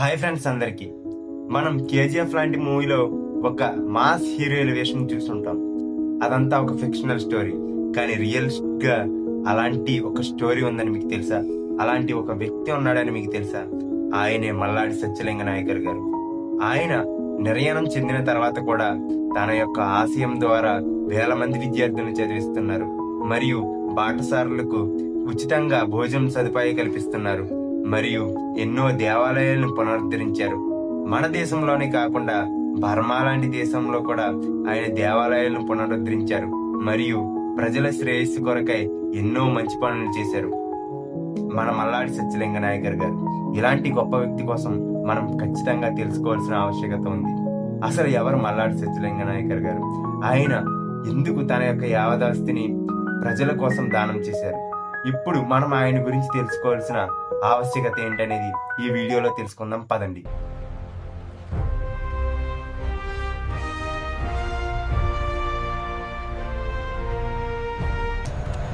Hi friends అందరికి. మనం KGF లాంటి మూవీలో ఒక మాస్ హీరో ఎలివేషన్ చూస్తుంటాం. అదంతా ఒక ఫిక్షనల్ స్టోరీ కానీ రియల్గా అలాంటి ఒక స్టోరీ ఉందని మీకు తెలుసా? అలాంటి ఒక వ్యక్తి ఉన్నాడని మీకు తెలుసా? ఆయనే మల్లాడి సత్యలింగ నాయకర్ గారు. ఆయన నిర్యాణం చెందిన తర్వాత కూడా తన యొక్క ఆశయం ద్వారా వేల మంది విద్యార్థులను చదివిస్తున్నారు. మరియు బాటసారులకు ఉచితంగా భోజనం సదుపాయం కల్పిస్తున్నారు. మరియు ఎన్నో దేవాలయాలను పునరుద్ధరించారు. మన దేశంలోనే కాకుండా బర్మా లాంటి దేశంలో కూడా ఆయన దేవాలయాలను పునరుద్ధరించారు. మరియు ప్రజల శ్రేయస్సు కొరకై ఎన్నో మంచి పనులు చేశారు. మన మల్లాడి సత్యలింగ నాయకర్ గారు ఇలాంటి గొప్ప వ్యక్తి కోసం మనం ఖచ్చితంగా తెలుసుకోవాల్సిన ఆవశ్యకత ఉంది. అసలు ఎవరు మల్లాడి సత్యలింగ నాయకర్ గారు? ఆయన ఎందుకు తన యొక్క యావదాస్తిని ప్రజల కోసం దానం చేశారు? ఇప్పుడు మనం ఆయన గురించి తెలుసుకోవాల్సిన ఆవశ్యకత ఏంటనేది ఈ వీడియోలో తెలుసుకుందాం. పదండి.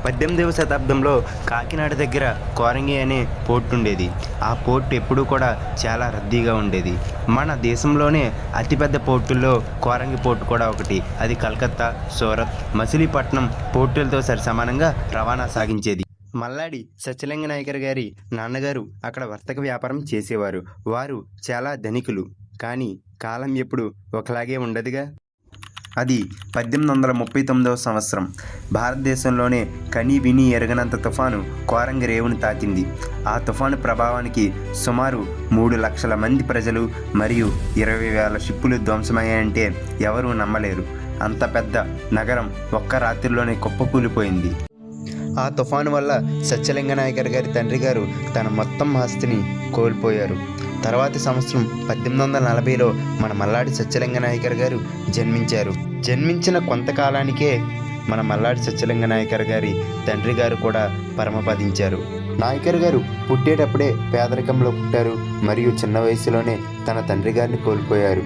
పద్దెనిమిదవ శతాబ్దంలో కాకినాడ దగ్గర కోరంగి అనే పోర్ట్ ఉండేది. ఆ పోర్ట్ ఎప్పుడూ కూడా చాలా రద్దీగా ఉండేది. మన దేశంలోనే అతిపెద్ద పోర్టుల్లో కోరంగి పోర్టు కూడా ఒకటి. అది కలకత్తా సూరత్ మచిలీపట్నం పోర్టులతో సరి సమానంగా రవాణా సాగించేది. మల్లాడి సత్యలింగ నాయకర్ గారి నాన్నగారు అక్కడ వర్తక వ్యాపారం చేసేవారు. వారు చాలా ధనికులు. కానీ కాలం ఎప్పుడు ఒకలాగే ఉండదుగా? అది పద్దెనిమిది వందల ముప్పై తొమ్మిదవ సంవత్సరం. భారతదేశంలోనే కని విని ఎరగనంత తుఫాను కోరంగి రేవును తాకింది. ఆ తుఫాను ప్రభావానికి సుమారు మూడు లక్షల మంది ప్రజలు మరియు ఇరవై వేల షిప్పులు ధ్వంసమయ్యాయంటే ఎవరూ నమ్మలేరు. అంత పెద్ద నగరం ఒక్క రాత్రిలోనే కుప్పకూలిపోయింది. ఆ తుఫాను వల్ల సత్యలింగ నాయకర్ గారి తండ్రి గారు తన మొత్తం ఆస్తిని కోల్పోయారు. తర్వాతి సంవత్సరం పద్దెనిమిది వందల నలభైలో మన మల్లాడి సత్యలింగనాయకర్ గారు జన్మించారు. జన్మించిన కొంతకాలానికే మన మల్లాడి సత్యలింగనాయకర్ గారి తండ్రి గారు కూడా పరమపదించారు నాయకర్ గారు పుట్టేటప్పుడే పేదరికంలో పుట్టారు మరియు చిన్న వయసులోనే తన తండ్రి గారిని కోల్పోయారు.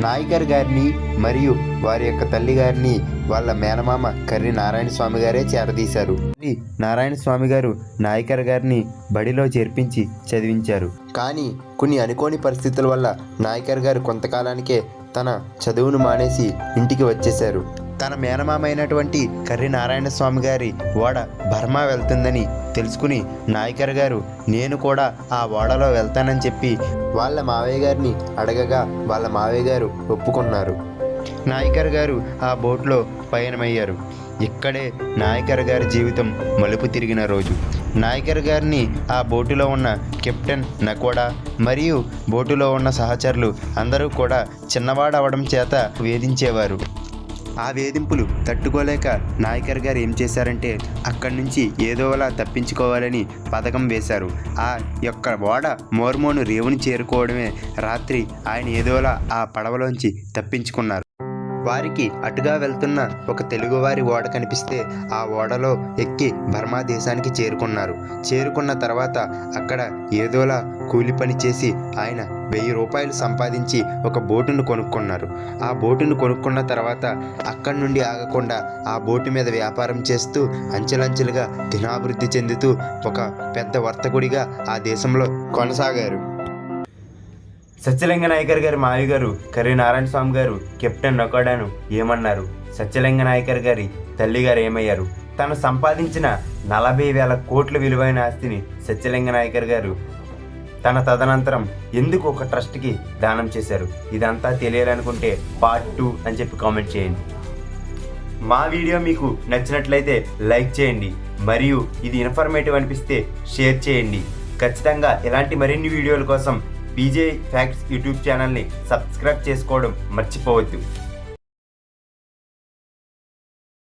నాయకర్ గారిని మరియు వారి యొక్క తల్లి గారిని వాళ్ళ మేనమామ కర్రి నారాయణ స్వామి గారే చేరదీశారు. నారాయణ స్వామి గారు నాయకర్ గారిని బడిలో చేర్పించి చదివించారు. కానీ కొన్ని అనుకోని పరిస్థితుల వల్ల నాయకర్ గారు కొంతకాలానికే తన చదువును మానేసి ఇంటికి వచ్చేశారు. తన మేనమామ అయినటువంటి కర్రి నారాయణ స్వామి గారి ఓడ బర్మా వెళ్తుందని తెలుసుకుని నాయకర్ గారు నేను కూడా ఆ ఓడలో వెళ్తానని చెప్పి వాళ్ళ మావయ్య గారిని అడగగా వాళ్ళ మావయ్య గారు ఒప్పుకున్నారు. నాయకర్ గారు ఆ బోట్లో పయనమయ్యారు. ఇక్కడే నాయకర్ గారి జీవితం మలుపు తిరిగిన రోజు. నాయకర్ గారిని ఆ బోటులో ఉన్న కెప్టెన్ నకోడా మరియు బోటులో ఉన్న సహచరులు అందరూ కూడా చిన్నవాడవడం చేత వేధించేవారు. ఆ వేధింపులు తట్టుకోలేక నాయకర్ గారు ఏం చేశారంటే అక్కడి నుంచి ఏదోలా తప్పించుకోవాలని పథకం వేశారు. ఆ యొక్క ఓడ మోర్మోను రేవుని చేరుకోవడమే రాత్రి ఆయన ఏదోలా ఆ పడవలోంచి తప్పించుకున్నారు. వారికి అటుగా వెళ్తున్న ఒక తెలుగువారి ఓడ కనిపిస్తే ఆ ఓడలో ఎక్కి బర్మా దేశానికి చేరుకున్నారు. చేరుకున్న తర్వాత అక్కడ ఏదోలా కూలి పని చేసి ఆయన వెయ్యి రూపాయలు సంపాదించి ఒక బోటును కొనుక్కున్నారు. ఆ బోటును కొనుక్కున్న తర్వాత అక్కడి నుండి ఆగకుండా ఆ బోటు మీద వ్యాపారం చేస్తూ అంచెలంచెలుగా దినాభివృద్ధి చెందుతూ ఒక పెద్ద వర్తకుడిగా ఆ దేశంలో కొనసాగారు. సత్యలింగ నాయకర్ గారి మావి గారు నారాయణ స్వామి గారు కెప్టెన్ నొకాడాను ఏమన్నారు? సత్యలింగ నాయకర్ గారి తల్లి గారు ఏమయ్యారు? తను సంపాదించిన నలభై వేల కోట్ల విలువైన ఆస్తిని సత్యలింగ నాయకర్ గారు తన తదనంతరం ఎందుకు ఒక ట్రస్ట్కి దానం చేశారు? ఇదంతా తెలియాలనుకుంటే పార్ట్ టూ అని చెప్పి కామెంట్ చేయండి. మా వీడియో మీకు నచ్చినట్లయితే లైక్ చేయండి. మరియు ఇది ఇన్ఫర్మేటివ్ అనిపిస్తే షేర్ చేయండి. ఖచ్చితంగా ఇలాంటి మరిన్ని వీడియోల కోసం బీజే ఫ్యాక్ట్స్ యూట్యూబ్ ఛానల్ని సబ్స్క్రైబ్ చేసుకోవడం మర్చిపోవద్దు.